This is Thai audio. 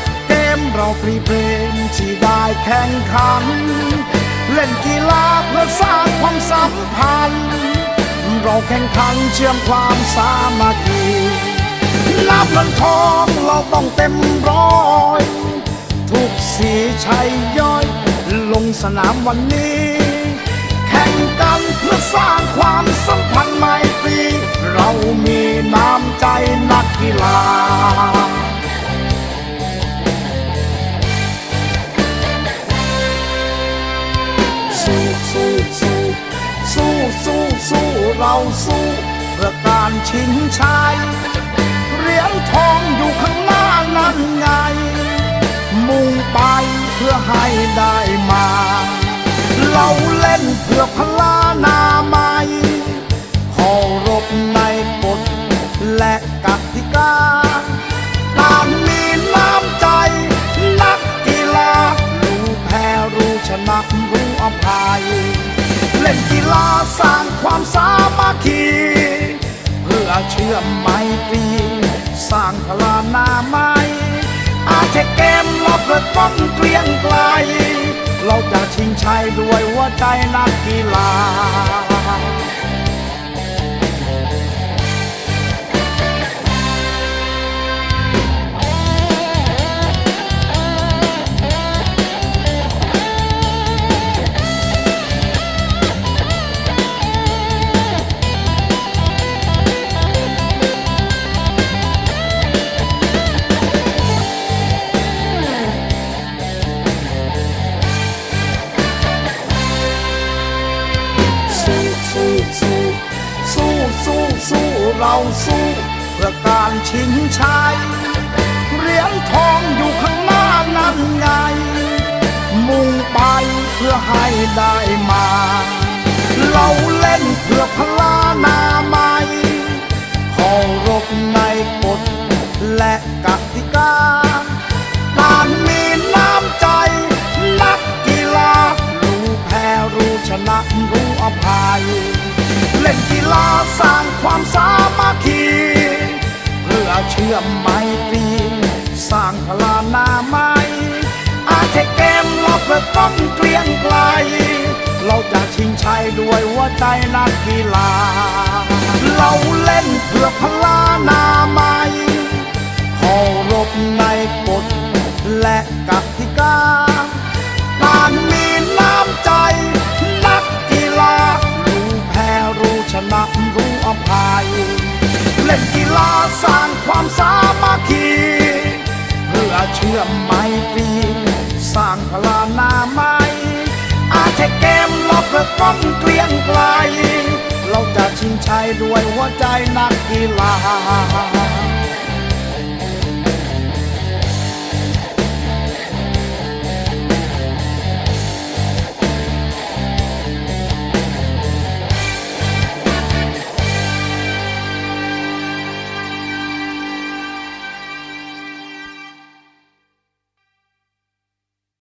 กเกมเราฟรีเพลงที่ได้แข่งขัน เล่นกีฬาเพื่อสร้างความสัมพันธ์ เราแข่งขันเชื่อมความสามัคคีนับเงินทองเราต้องเต็มร้อย ทุกสีชัยย่อย ลงสนามวันนี้ แข่งกันเพื่อสร้างความสัมพันธ์ไมตรี เรามีน้ำใจนักกีฬา สู้สู้สู้เราสู้เพื่อการชิงชัยเหรียญทองอยู่ข้างหน้านั้นไง มุ่งไปเพื่อให้ได้มา เราเล่นเพื่อพ เล่นกีฬาสร้างความสามัคคีเพื่อเชื่อมไมตรีสร้างพลานาไม่อาจจะเกมรอบเกิดต้องเกลียงไกล เราจะชิงชัยด้วยหัวใจนักกีฬา สู้สู้สู้สู้สู้เราสู้เพื่อการชิงชัยเหรียญทองอยู่ข้างหน้านั้นไง มุ่งไปเพื่อให้ได้มา เราเล่นเพื่อพลานาไมัยเคารพในกฎและกติกาการมีน้ำใจ นักกีฬารู้แพ้รู้ชนะรู้ อภัย เล่นกีฬาสร้างความสามัคคี เพื่อเชื่อมไมตรีสร้างพลานาไมัยอาจจะเกมรอบเพื่อต้องเกลียงไกล เราจะชิงชัยด้วยหัวใจนักกีฬา เราเล่นเพื่อพลานาไมั ลาสร้างความสามัคคีเพื่อเชื่อมไมตรีสร้างพลานาไม้อาจจะเกมล็อกเพื่อต้องเกลียงไกลเราจะชิงชัยด้วยหัวใจนักกีฬา